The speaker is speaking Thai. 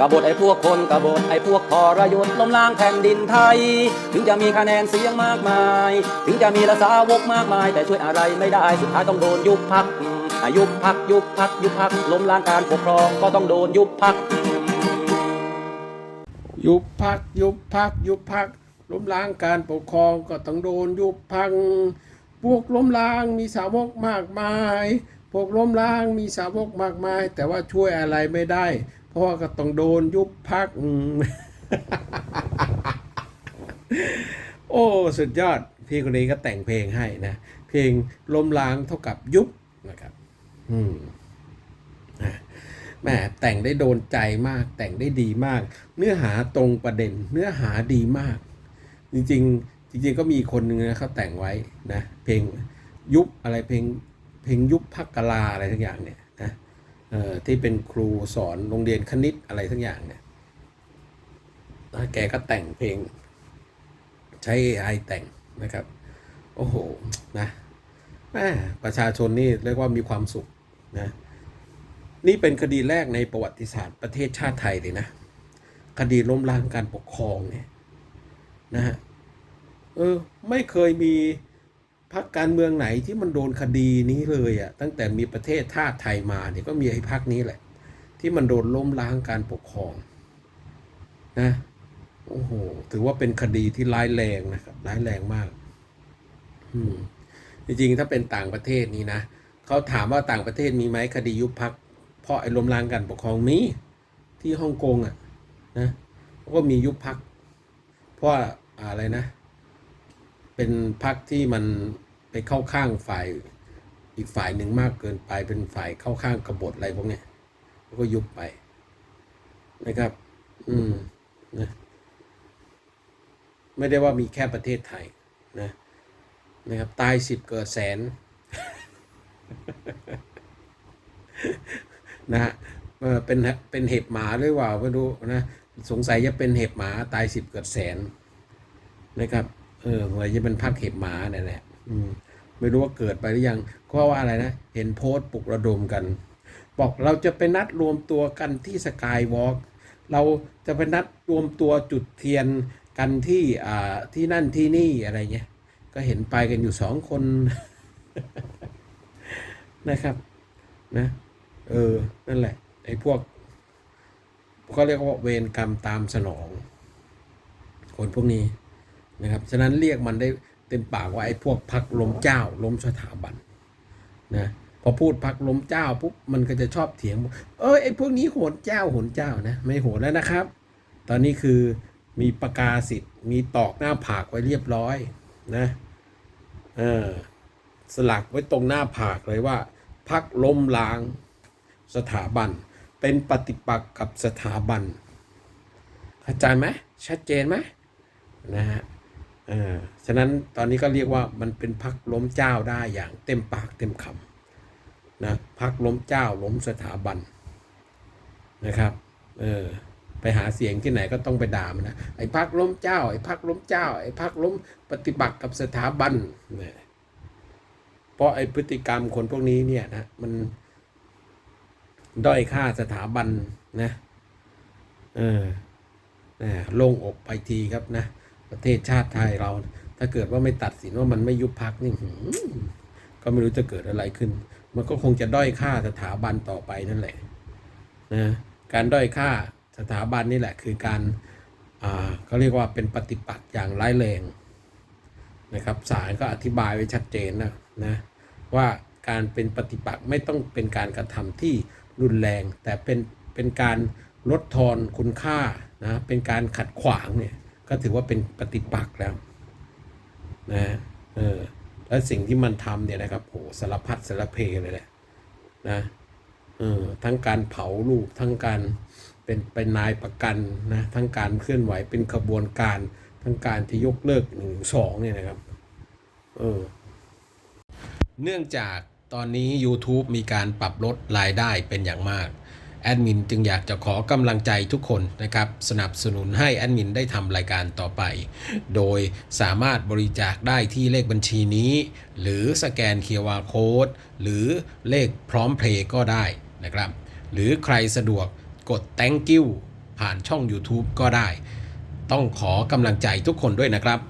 กบฏไอ้พวกคนกบฏไอ้พวกทรยศล้มล้างแผ่นดินไทย ถึงจะมีคะแนนเสียงมากมาย ถึงจะมีละสาวกมากมาย แต่ช่วยอะไรไม่ได้สุดท้ายต้องโดนยุบพักยุบพักยุบพักยุบพักล้มล้างการปกครองก็ต้องโดนยุบพักยุบพักยุบพักยุบพักล้มล้างการปกครองก็ต้องโดนยุบพังพวกล้มล้างมีสาวกมากมาย พวกล้มล้างมีสาวกมากมาย แต่ว่าช่วยอะไรไม่ได้ พราะว่าก็ต้องโดนยุบพัก โอ้ สุดยอด พี่คนนี้ก็แต่งเพลงให้นะ เพลงล้มล้างเท่ากับยุบนะครับ อืมอะแหมแต่งได้โดนใจมาก แต่งได้ดีมาก เนื้อหาตรงประเด็น เนื้อหาดีมาก จริงๆ จริง ๆ ก็มีคนนึงนะเขาแต่งไว้นะ เพลงยุบอะไรเพลง เพลงยุบพักกลาอะไรทั้งอย่างเนี่ยนะ ที่เป็นครูสอนโรงเรียนคณิตอะไรทั้งอย่างเนี่ยแกก็แต่งเพลงใช้ AI แต่งนะครับ โอ้โห นะประชาชนนี่เรียกว่ามีความสุขนะ นี่เป็นคดีแรกในประวัติศาสตร์ประเทศชาติไทยเลยนะ คดีล้มล้างการปกครองเนี่ยนะฮะ เออ ไม่เคยมี พรรคการเมืองไหนที่มันโดนคดีนี้เลยอะ่ะตั้งแต่มีประเทศชาติไทยมาเนี่ยก็มีไอ้พรรคนี้แหละ ที่มันโดนล้มล้างการปกครองนะโอ้โหถือว่าเป็นคดีที่ร้ายแรงนะครับร้ายแรงมากอืมจริงๆถ้าเป็นต่างประเทศนี่นะเขาถามว่าต่างประเทศมีไหมคดียุบพักเพราะไอ้ล้มล้างกันปกครองมีที่ฮ่องกงอะนะก็มียุบพักเพราะอะไรนะ เป็นพักที่มันไปเข้าข้างฝ่ายอีกฝ่ายหนึ่งมากเกินไปเป็นฝ่ายเข้าข้างกบฏอะไรพวกนี้แล้วก็ยุบไปนะครับ อืมนะไม่ได้ว่ามีแค่ประเทศไทยนะนะครับ ตายสิบเกิดแสนนะฮะเออเป็นเป็นเห็บหมาหรือเปล่าไม่รู้นะ สงสัยจะเป็นเห็บหมาตายสิบเกิดแสนนะครับ เออหวยจะเป็นพักเห็บหมาเนี่ยแหละอืมไม่รู้ว่าเกิดไปหรือยังเพราะว่าอะไรนะ เห็นโพสต์ปลุกระดมกัน บอกเราจะไปนัดรวมตัวกันที่สกายวอล์กเราจะไปนัดรวมตัวจุดเทียนกันที่อ่าที่นั่นที่นี่อะไรเงี้ย ก็เห็นไปกันอยู่สองคนนะครับ นะ เออ นั่นแหละไอ้พวกเขาเรียกว่าเวรกรรมตามสนอง คนพวกนี้ นะครับ ฉะนั้นเรียกมันได้เต็มปากว่าไอ้พวกพักล้มเจ้าล้มสถาบันนะพอพูดพักล้มเจ้าปุ๊บมันก็จะชอบเถียงบอกเออไอ้พวกนี้โหนเจ้าโหนเจ้านะไม่โหนแล้วนะครับ ตอนนี้คือมีประกาศสิทธิ์มีตอกหน้าผากไว้เรียบร้อยนะเออสลักไว้ตรงหน้าผากเลยว่า พักล้มล้างสถาบัน เป็นปฏิปักษ์กับสถาบันเข้าใจไหมชัดเจนไหมนะฮะ เออฉะนั้นตอนนี้ก็เรียกว่ามันเป็นพักล้มเจ้าได้อย่างเต็มปากเต็มคำนะพักล้มเจ้าล้มสถาบันนะครับ เออไปหาเสียงที่ไหนก็ต้องไปด่ามันนะไอ้พักล้มเจ้า ไอ้พักล้มเจ้า ไอ้พักล้มปฏิบัติกับสถาบันเนี่ยเพราะไอ้พฤติกรรมคนพวกนี้เนี่ยนะมันด้อยค่าสถาบันนะเออนะโล่งอกไปทีครับนะ ประเทศชาติไทยเรา ถ้าเกิดว่าไม่ตัดสินว่ามันไม่ยุบพักนี่ก็ไม่รู้จะเกิดอะไรขึ้น มันก็คงจะด้อยค่าสถาบันต่อไปนั่นแหละนะการด้อยค่าสถาบันนี่แหละ คือการอ่าเขาเรียกว่าเป็นปฏิปักษ์อย่างร้ายแรงนะครับศาลก็อธิบายไว้ชัดเจนนะนะว่าการเป็นปฏิปักษ์ไม่ต้องเป็นการกระทำที่รุนแรง แต่เป็นเป็นการลดทอนคุณค่านะเป็นการขัดขวางเนี่ย ก็ถือว่าเป็นปฏิปักษ์แล้วนะเออแล้วสิ่งที่มันทำเนี่ยนะครับโหสารพัดสารเพเลยแหละนะเออทั้งการเผาลูกทั้งการเป็นเป็นนายประกันนะทั้งการเคลื่อนไหวเป็นขบวนการ ทั้งการที่ยกเลิกหนึ่งสองเนี่ยนะครับเออเนื่องจากตอนนี้ YouTube มีการปรับลดรายได้เป็นอย่างมาก แอดมินจึงอยากจะขอกำลังใจทุกคนนะครับสนับสนุนให้แอดมินได้ทำรายการต่อไป โดยสามารถบริจาคได้ที่เลขบัญชีนี้ หรือสแกน QR Code หรือเลขพร้อมเพลย์ก็ได้นะครับ หรือใครสะดวกกด thank you ผ่านช่อง YouTube ก็ได้ ต้องขอกำลังใจทุกคนด้วยนะครับ